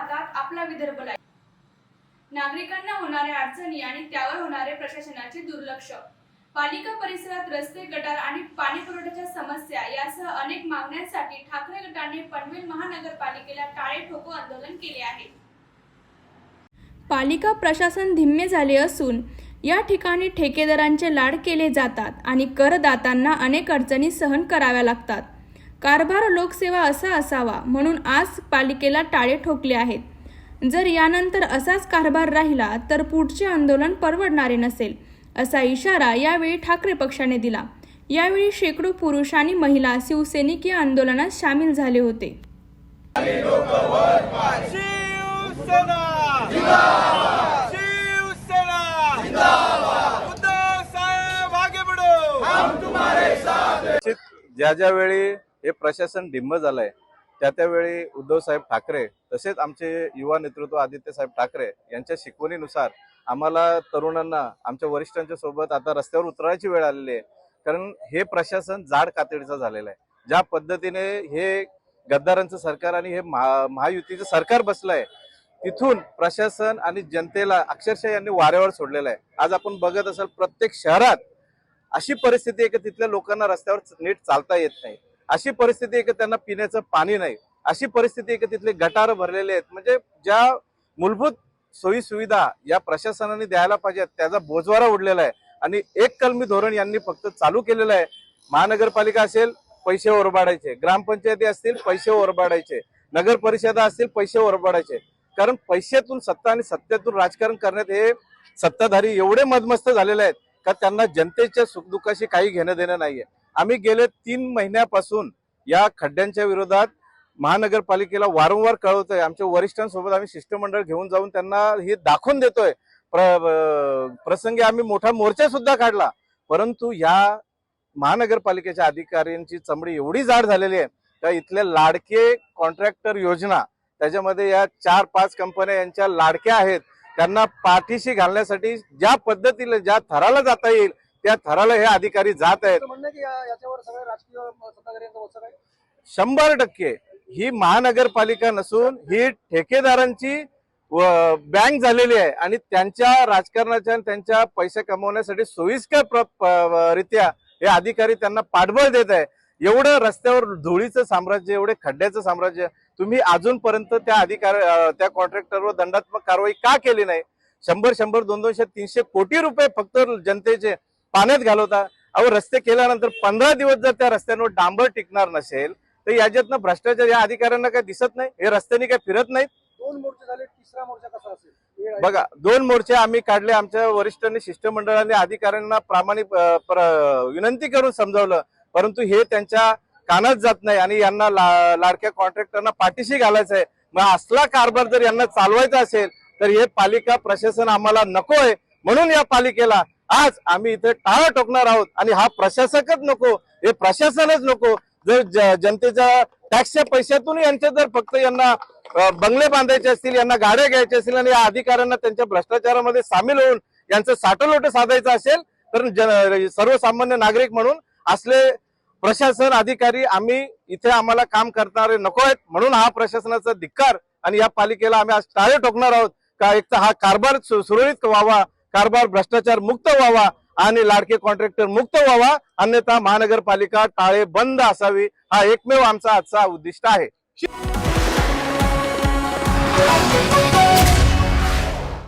आपला विदर्भ लाईव्ह नागरिकांना होणाऱ्या अडचणी आणि त्यावर होणारे प्रशासनाचे दुर्लक्ष. पालिका परिसरात रस्ते गटार आणि पाणी पुरवठ्याच्या समस्या यासह अनेक मागण्यांसाठी ठाकरे गटाने पनवेल महानगरपालिकेला टाळे ठोको आंदोलन केले आहे. पालिका प्रशासन धिम्मे झाले असून या ठिकाणी ठेकेदारांचे लाड केले जातात आणि करदातांना अनेक अडचणी सहन कराव्या लागतात. कारभार लोकसेवा असा असावा म्हणून आज पालिकेला टाळे ठोकले आहेत. जर यानंतर असाच कारभार राहिला तर पुढचे आंदोलन परवडणारे नसेल असा इशारा यावेळी ठाकरे पक्षाने दिला. यावेळी शेकडो पुरुष आणि महिला शिवसैनिक या आंदोलनात सामील झाले होते. शिवसेना! शिवसेना उद्धव साहेब आगे बढो! निश्चित ज्या ज्या वेळी हे प्रशासन डिम्म झालंय. त्या त्यावेळी उद्धवसाहेब ठाकरे तसेच आमचे युवा नेतृत्व आदित्य साहेब ठाकरे यांच्या शिकवणीनुसार आम्हाला तरुणांना आमच्या वरिष्ठांच्या सोबत आता रस्त्यावर उतरायची वेळ आलेली आहे. कारण हे प्रशासन जाड कातडीचं झालेलं आहे. ज्या पद्धतीने हे गद्दारांचं सरकार आणि हे महा महायुतीचं सरकार बसलंय तिथून प्रशासन आणि जनतेला अक्षरशः यांनी वाऱ्यावर सोडलेलं आहे. आज आपण बघत असाल प्रत्येक शहरात अशी परिस्थिती आहे की तिथल्या लोकांना रस्त्यावर नीट चालता येत नाही. अशी परिस्थिती आहे की त्यांना पिण्याचं पाणी नाही. अशी परिस्थिती आहे की तिथले गटार भरलेले आहेत. म्हणजे ज्या मूलभूत सोयी सुविधा या प्रशासनाने द्यायला पाहिजेत त्याचा बोजवारा उडलेला आहे. आणि एक कलमी धोरण यांनी फक्त चालू केलेलं आहे. महानगरपालिका असेल पैसे ओरबाडायचे. ग्रामपंचायती असतील पैसे ओरबाडायचे. नगर परिषदा असतील पैसे ओरबाडायचे. कारण पैशातून सत्ता आणि सत्तेतून राजकारण करण्यात हे सत्ताधारी एवढे मदमस्त झालेले आहेत का त्यांना जनतेच्या सुखदुःखाशी काही घेणं देणं नाहीये. आम्ही गेले तीन महिन्यापासून या खड्ड्यांच्या विरोधात महानगरपालिकेला वारंवार कळवतोय. आमच्या वरिष्ठांसोबत आम्ही शिष्टमंडळ घेऊन जाऊन त्यांना हे दाखवून देतोय. प्र- प्रसंगी आम्ही मोठा मोर्चा सुद्धा काढला. परंतु या महानगरपालिकेच्या अधिकाऱ्यांची चमडी एवढी जाड झालेली आहे का इथल्या लाडके कॉन्ट्रॅक्टर योजना त्याच्यामध्ये या चार पाच कंपन्या यांच्या लाडक्या आहेत त्यांना पाठीशी घालण्यासाठी ज्या पद्धतीला ज्या थराला जाता येईल त्या थराला हे अधिकारी जात आहेत. शंभर टक्के. ही महानगरपालिका नसून ही ठेकेदारांची बँक झालेली आहे. आणि त्यांच्या राजकारणाच्या आणि त्यांच्या पैसे कमवण्यासाठी सोयीस्कर रित्या हे अधिकारी त्यांना पाठबळ देत आहे. एवढं रस्त्यावर धुळीचं साम्राज्य एवढे खड्ड्याचं साम्राज्य तुम्ही अजूनपर्यंत त्या अधिकार त्या कॉन्ट्रॅक्टरवर दंडात्मक कारवाई का केली नाही? शंभर शंभर दोन दोनशे तीनशे कोटी रुपये फक्त जनतेचे पाण्यात घालवता. अहो रस्ते केल्यानंतर पंधरा दिवस जर त्या रस्त्यांवर डांबर टिकणार नसेल तर याच्यातनं भ्रष्टाचार या अधिकाऱ्यांना काय दिसत नाही? हे रस्त्याने काय फिरत नाहीत? दोन मोर्चे झाले तिसरा मोर्चा कसा असेल. बघा दोन मोर्चे आम्ही काढले आमच्या वरिष्ठांनी शिष्टमंडळाने अधिकाऱ्यांना प्रामाणिक विनंती करून समजावलं. परंतु हे त्यांच्या कानात जात नाही आणि यांना ला- लाडक्या कॉन्ट्रॅक्टरना पाठीशी घालायचं आहे मग असला कारभार जर यांना चालवायचा असेल तर हे पालिका प्रशासन आम्हाला नको आहे म्हणून या पालिकेला आज आम्ही इथे टाळा टोकणार आहोत आणि हा प्रशासकच नको हे प्रशासनच नको. जर जनतेच्या टॅक्सच्या पैशातून यांचे जर फक्त यांना बंगले बांधायचे असतील यांना गाड्या घ्यायच्या असतील आणि या अधिकाऱ्यांना त्यांच्या भ्रष्टाचारामध्ये सामील होऊन यांचं साठलोट साधायचं असेल तर जन सर्वसामान्य नागरिक म्हणून असले प्रशासन अधिकारी आम्ही इथे आम्हाला काम करणारे नको आहेत. म्हणून हा प्रशासनाचा धिक्कार आणि या पालिकेला आम्ही आज टाळे ठोकणार आहोत. का एक तर हा कारभार सु- सुरळीत व्हावा कारभार भ्रष्टाचार मुक्त व्हावा आणि लाडके कॉन्ट्रॅक्टर मुक्त व्हावा अन्यथा महानगरपालिका टाळे बंद असावी हा एकमेव आमचा आजचा उद्दिष्ट आहे.